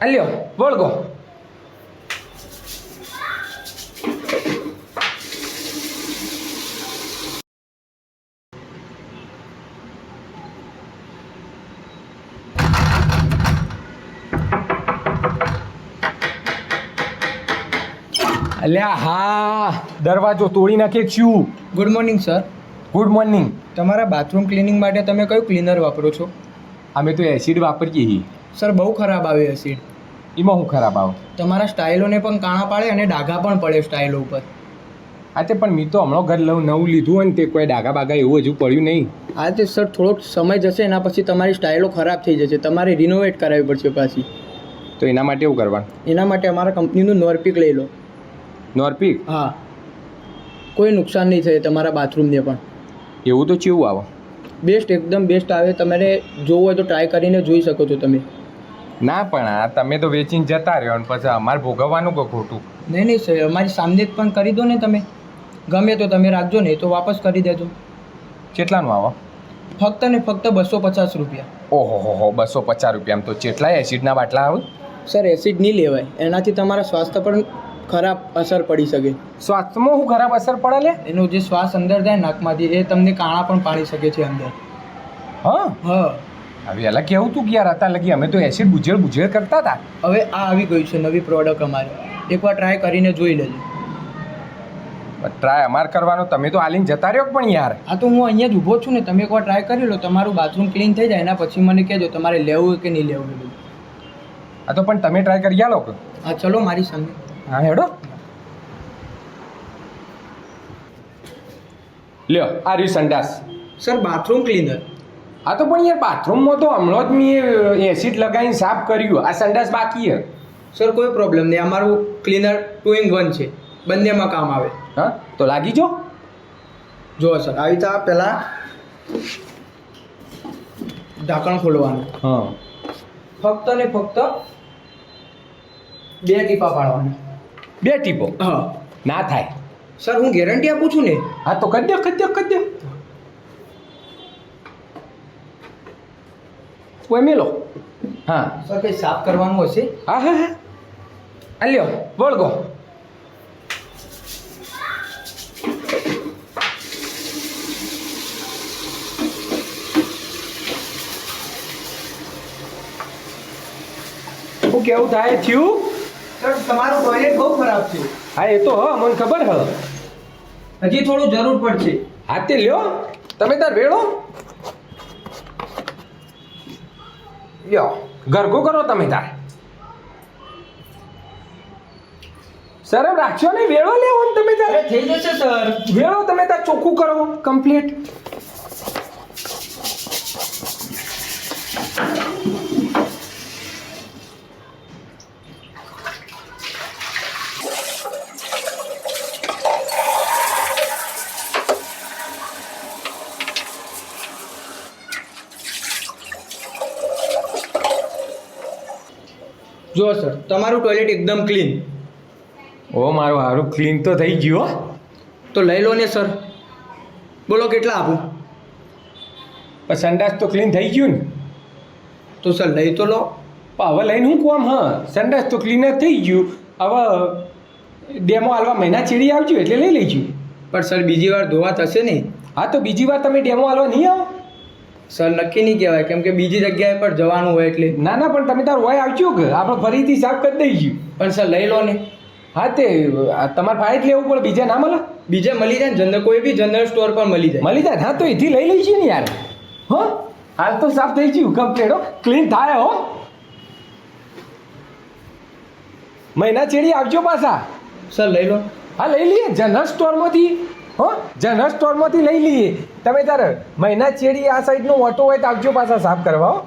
અલ્યો વળગો અલ્યા હા દરવાજો તોડી નાખે શું good morning sir good morning તમારા બાથરૂમ ક્લિનિંગ માટે તમે કયું ક્લીનર વાપરો છો? અમે તો એસિડ વાપરીએ છીએ. સર બહુ ખરાબ આવે હશે. એમાં હું ખરાબ આવું? તમારા સ્ટાઇલોને પણ કાણા પાડે અને ડાઘા પણ પડે સ્ટાઇલો ઉપર. આ તે પણ મેં તો હમણાં ઘર લઉં નવું લીધું હોય ને તે કોઈ ડાઘા બાગા એવું હજુ પડ્યું નહીં. આ તે સર થોડોક સમય જશે એના પછી તમારી સ્ટાઇલો ખરાબ થઈ જશે. તમારે રિનોવેટ કરાવવી પડશે પાછી. તો એના માટે એવું કરવાનું? એના માટે અમારા કંપનીનું નોરપીક લઈ લો. નોર્પિક હા. કોઈ નુકસાન નહીં થાય તમારા બાથરૂમને પણ. એવું તો ચેવું આવે? બેસ્ટ એકદમ બેસ્ટ આવે. તમારે જોવું હોય તો ટ્રાય કરીને જોઈ શકો છો તમે. ના પણ આ તમે તો વેચીને જતા રહ્યો અને પછી અમારે ભોગવવાનું કોઈ ખોટું. નહીં નહીં સર અમારી સામને જ પણ કરી દો ને તમે. ગમે તો તમે રાખજો ને તો વાપસ કરી દેજો. કેટલાનું આવો? ફક્ત ને ફક્ત બસો પચાસ રૂપિયા. ઓહો હો હો બસો પચાસ રૂપિયામાં તો કેટલાય એસિડના બાટલા આવે? સર એસિડ નહીં લેવાય. એનાથી તમારા સ્વાસ્થ્ય પર ખરાબ અસર પડી શકે. સ્વાસ્થ્યમાં શું ખરાબ અસર પડે લે? એનો જે શ્વાસ અંદર જાય નાકમાંથી એ તમને કાણા પણ પાડી શકે છે અંદર. હા? હા. હવે એલા કેવું તું કે યાર હતા લગી અમે તો એસિડ બુજેડ બુજેર કરતા હતા હવે આ આવી ગયું છે નવી પ્રોડક્ટ અમારે. એકવાર ટ્રાય કરીને જોઈ લેજો. ટ્રાય અમારે કરવાનો તમે તો આલીને જતા રહ્યો પણ યાર? આ તો હું અહીંયા જ ઊભો છું ને તમે એકવાર ટ્રાય કરી લો. તમારું બાથરૂમ ક્લીન થઈ જાય એના પછી મને કહેજો તમારે લેવું કે નહીં લેવું આ તો પણ તમે ટ્રાય કરી આલો હા ચલો મારી સામે. હા હેડો. લ્યો આ રહ્યું સંડાસ. સર બાથરૂમ ક્લીનર આ તો પણ યાર બાથરૂમમાં તો હમણાં જ મેં એસિડ લગાવીને સાફ કર્યું. આ સંડાસ બાકી હે સર કોઈ પ્રોબ્લેમ નહીં. અમારું ક્લીનર ટુ ઇન વન છે. બંનેમાં કામ આવે. હા? તો લાગી જો. જુઓ સર આવી તો પહેલાં ઢાંકણ ખોલવાનું. હા. ફક્ત ને ફક્ત બે ટીપા પાડવાના. બે ટીપો? હા. ના થાય. સર હું ગેરંટી આપું છું ને? હા તો કરી દો કરી દો કરી દો કોઈ મેલો. હા. સર કંઈ સાફ કરવાનું હશે? હા હા હા. અલ્યો લ્યો વળગો કેવું થાય થયું? સર તમારું ટોયલેટ બહુ ખરાબ છે. હા એ તો હ મને ખબર હ. હજી થોડું જરૂર પડશે. હા તે લ્યો. તમે તાર વેળો. લ્યો ગરગો કરો તમે તાર. સર રાખશો નહીં? વેળો લેવો ને તમે તારે. થઈ જશે સર વેળો તમે તાર ચોખ્ખું કરો કમ્પ્લીટ જુઓ સર તમારું ટોયલેટ એકદમ ક્લીન ઓ મારું સારું ક્લીન તો થઈ ગયું હો. તો લઈ લો ને સર બોલો કેટલા આપું? પણ સંડાસ તો ક્લીન થઈ ગયું ને. તો સર લઈ તો લો. પણ હવે લઈને હું કોમ હા? સંડાસ તો ક્લીન જ થઈ ગયું. હવે ડેમો હાલવા મહિના ચીડી આવજો એટલે લઈ લઈશું પણ સર બીજી વાર ધોવા થશે નહીં. હા તો બીજી વાર તમે ડેમો હાલવા નહીં આવો. સર નક્કી નહીં કહેવાય કેમ કે બીજી જગ્યાએ પર જવાનું હોય એટલે. ના ના પણ તમે તાર હોય આવજો કે. આપણે ફરીથી સાફ કરી દઈશું. પણ સર લઈ લો ને. હા તે તમારે ભાઈ જ લેવું પડે બીજા ના મળે? બીજે મળી જાય ને જનરલ કોઈ બી જનરલ સ્ટોર પર મળી જાય. મળી જાય? હા તો એથી લઈ લઈશું ને યાર. હો? હાલ તો સાફ થઈ ગયું કમ્પ્લેટ હો. ક્લીન થાય હો. મહિના છેડી આવજો પાછા. સર લઈ લો. હા લઈ લઈએ જનરલ સ્ટોરમાંથી હો જનરલ સ્ટોરમાંથી લઈ લઈએ. તમે તારે મહિના ચેડી આ સાઈડનો ઓટો હોય તો આવજો પાછા સાફ કરવા, હો.